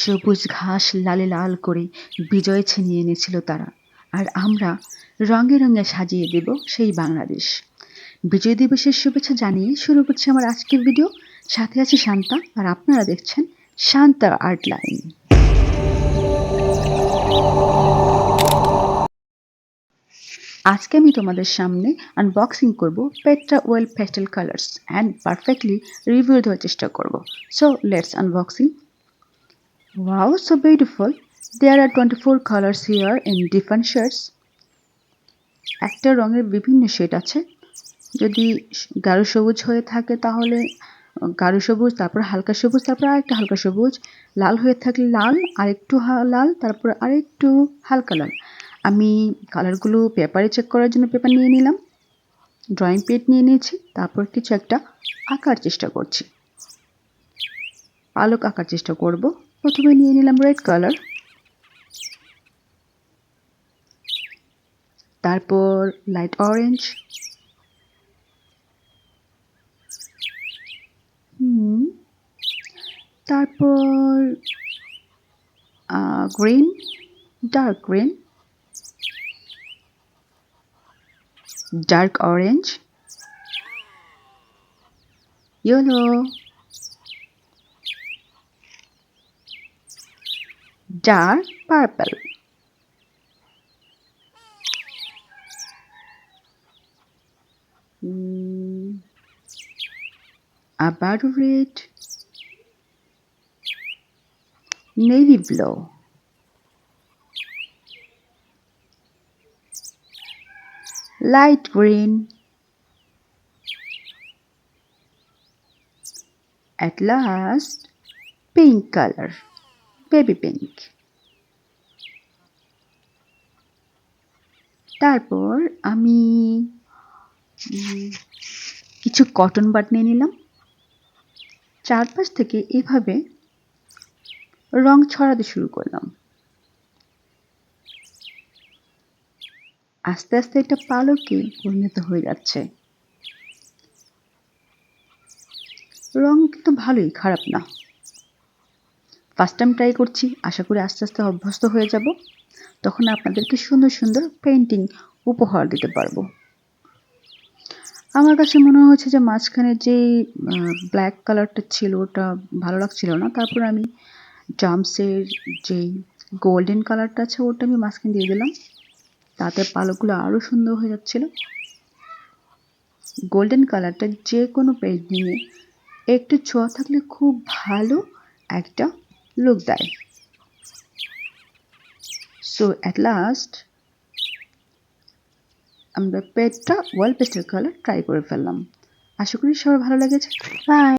সবুজ ঘাস লালে লাল করে বিজয় ছিনিয়ে এনেছিল তারা। আর আমরা রঙে রঙে সাজিয়ে দেব সেই বাংলাদেশ। বিজয় দিবসের শুভেচ্ছা জানিয়ে শুরু করছি আমার আজকের ভিডিও। সাথে আছি শান্তা, আর আপনারা দেখছেন শান্তা আর্ট লাইন। আজকে আমি তোমাদের সামনে আনবক্সিং করব Petra oil pastel colours and perfectly review দেওয়ার চেষ্টা করব। So let's unboxing Wow, so beautiful. There are 24 colors here in different shades. একটা রঙের বিভিন্ন শেড আছে। যদি গাঢ় সবুজ হয়ে থাকে তাহলে গাঢ় সবুজ তারপর হালকা সবুজ তারপর আরেকটা হালকা সবুজ লাল হয়ে থাকলে লাল আরেকটু লাল তারপর আরেকটু হালকা লাল। আমি কালারগুলো পেপারে চেক করার জন্য পেপার নিয়ে নিলাম। ড্রয়িং পেড নিয়ে নিয়েছি তারপর কিছু একটা আঁকার চেষ্টা করছি। পালক আঁকার চেষ্টা করব। প্রথমে নিয়ে নিলাম রেড কালার তারপর লাইট অরেঞ্জ তারপর green dark green dark orange yellow dark purple. a about red, navy blue, light green. At last, pink color. Baby pink. তারপর আমি কিছু কটন বাট নিয়ে নিলাম। চারপাশ থেকে এভাবে রং ছড়াতে শুরু করলাম। আস্তে আস্তে একটা পালকে পরিণত হয়ে যাচ্ছে। রং কিন্তু ভালোই, খারাপ না। ফার্স্ট টাইম ট্রাই করছি, আশা করি আস্তে আস্তে অভ্যস্ত হয়ে যাব। তখন আপনাদেরকে সুন্দর সুন্দর পেন্টিং উপহার দিতে পারব। আমার কাছে মনে হচ্ছে যে মাঝখানে যে ব্ল্যাক কালারটা ছিল ওটা ভালো লাগছিল না। তারপর আমি জামসের যেই গোল্ডেন কালারটা আছে ওটা আমি মাঝখানে দিয়ে দিলাম। তাতে পালকগুলো আরও সুন্দর হয়ে যাচ্ছিল। গোল্ডেন কালারটা যে কোনো পেন্টিংয়ে একটু ছোঁয়া থাকলে খুব ভালো একটা look দেয় সো অ্যাট লাস্ট আমরা পেটটা ওয়াল পেস্টেল কালার ট্রাই করে ফেললাম। আশা করি সবার ভালো লেগেছে। বাই